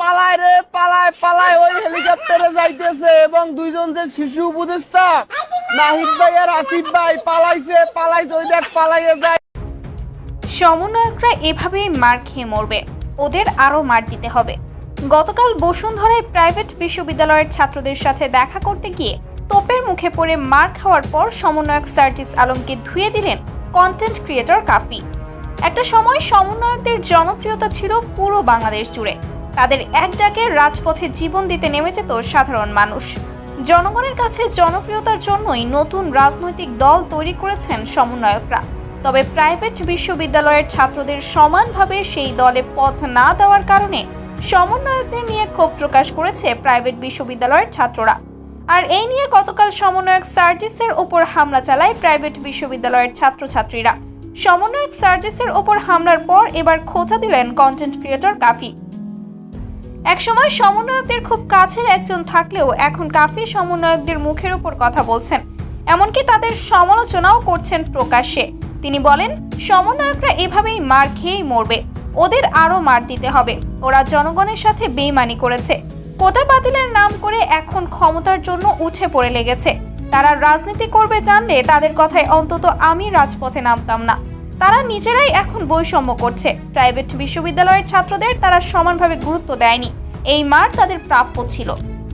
পালায় পালায় ওই হেলিকপ্টারে যাইতেছে এবং দুইজন যে শিশু উপদেষ্টা, নাহিদ ভাই আর আসিফ ভাই পালাইছে পালাইছে, ওই দেখ পালাইয়ে যায়। সমন্বয়করা এভাবেই মার খেয়ে মরবে। ওদের আরও মার দিতে হবে। গতকাল বসুন্ধরায় প্রাইভেট বিশ্ববিদ্যালয়ের ছাত্রদের সাথে দেখা করতে গিয়ে তোপের মুখে পড়ে মার খাওয়ার পর সমন্বয়ক সার্জিস আলমকে ধুয়ে দিলেন কন্টেন্ট ক্রিয়েটর কাফি। একটা সময় সমন্বয়কদের জনপ্রিয়তা ছিল পুরো বাংলাদেশ জুড়ে। তাদের এক ডাকে রাজপথে জীবন দিতে নেমে যেত সাধারণ মানুষ। জনগণের কাছে জনপ্রিয়তার জন্যই নতুন রাজনৈতিক দল তৈরি করেছেন সমন্বয়করা। তবে প্রাইভেট বিশ্ববিদ্যালয়ের ছাত্রদের সমানভাবে সেই দলে পথ না দেওয়ার কারণে সমন্বয়কদের নিয়ে ক্ষোভ প্রকাশ করেছে প্রাইভেট বিশ্ববিদ্যালয়ের ছাত্ররা। আর এই নিয়ে গতকাল সমন্বয়ক সার্জিসের ওপর হামলা চালায় প্রাইভেট বিশ্ববিদ্যালয়ের ছাত্রছাত্রীরা। সমন্বয়ক সার্জিসের ওপর হামলার পর এবার খোঁচা দিলেন কন্টেন্ট ক্রিয়েটর কাফি। একসময় সমন্বয়কদের খুব কাছের একজন থাকলেও এখন কাফি সমন্বয়কদের মুখের উপর কথা বলছেন। এমনকি তাদের সমালোচনাও করছেন প্রকাশ্যে। তিনি বলেন, সমন্বয়করা এভাবেই মার খেয়েই মরবে। ওদের আরও মার দিতে হবে। ওরা জনগণের সাথে বেইমানি করেছে। কোটা বাতিলের নাম করে এখন ক্ষমতার জন্য উঠে পড়ে লেগেছে। তারা রাজনীতি করবে জানলে তাদের কথায় অন্তত আমি রাজপথে নামতাম না। তারা নিজেরাই এখন বৈষম্য করছে। প্রাইভেট বিশ্ববিদ্যালয়ের ছাত্রদের তারা সমানভাবে গুরুত্ব দেয়নি। এই মার তাদের প্রাপ্য ছিল।